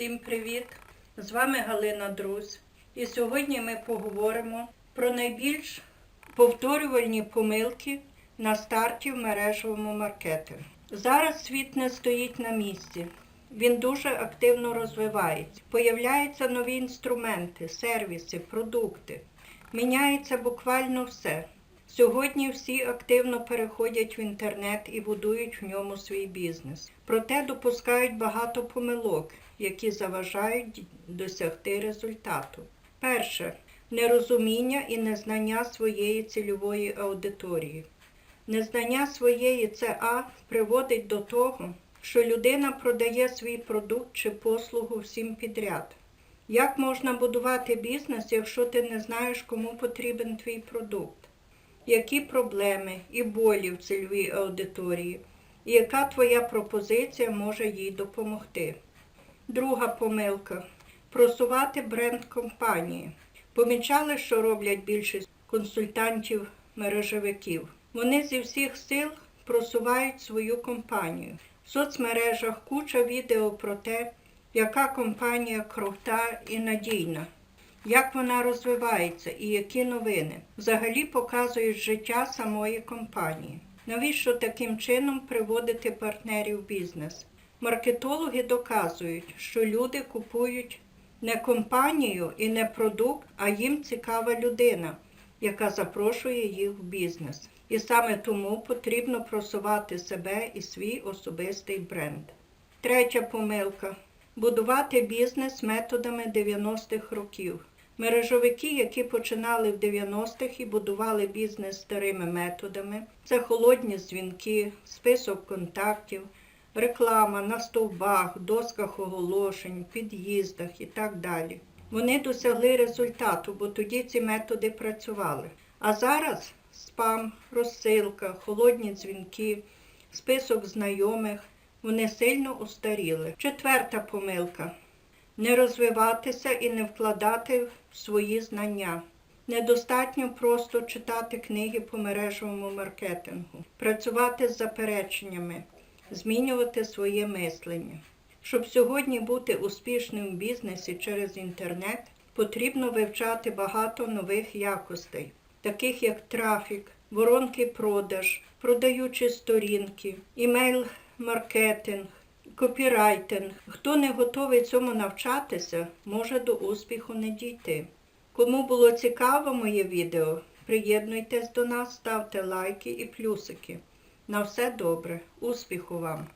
Всім привіт! З вами Галина Друзь. І сьогодні ми поговоримо про найбільш повторювальні помилки на старті в мережевому маркетингу. Зараз світ не стоїть на місці. Він дуже активно розвивається. Появляються нові інструменти, сервіси, продукти. Міняється буквально все. Сьогодні всі активно переходять в інтернет і будують в ньому свій бізнес. Проте допускають багато помилок, які заважають досягти результату. Перше нерозуміння і незнання своєї цільової аудиторії. Незнання своєї ЦА приводить до того, що людина продає свій продукт чи послугу всім підряд. Як можна будувати бізнес, якщо ти не знаєш, кому потрібен твій продукт? Які проблеми і болі в цільовій аудиторії, і яка твоя пропозиція може їй допомогти? Друга помилка просувати бренд компанії. Помічали, що роблять більшість консультантів-мережевиків. Вони зі всіх сил просувають свою компанію. В соцмережах куча відео про те, яка компанія крута і надійна, як вона розвивається і які новини. Взагалі показують життя самої компанії. Навіщо таким чином приводити партнерів в бізнес? Маркетологи доказують, що люди купують не компанію і не продукт, а їм цікава людина, яка запрошує їх в бізнес. І саме тому потрібно просувати себе і свій особистий бренд. Третя помилка будувати бізнес методами 90-х років. Мережовики, які починали в 90-х і будували бізнес старими методами, це холодні дзвінки, список контактів, реклама на стовбах, досках оголошень, під'їздах і так далі. Вони досягли результату, бо тоді ці методи працювали. А зараз спам, розсилка, холодні дзвінки, список знайомих, вони сильно устаріли. Четверта помилка не розвиватися і не вкладати в свої знання. Недостатньо просто читати книги по мережевому маркетингу, працювати з запереченнями, змінювати своє мислення. Щоб сьогодні бути успішним в бізнесі через інтернет, потрібно вивчати багато нових якостей, таких як трафік, воронки продаж, продаючі сторінки, імейл-маркетинг, копірайтинг. Хто не готовий цьому навчатися, може до успіху не дійти. Кому було цікаво моє відео, приєднуйтесь до нас, ставте лайки і плюсики. На все добре, успіху вам!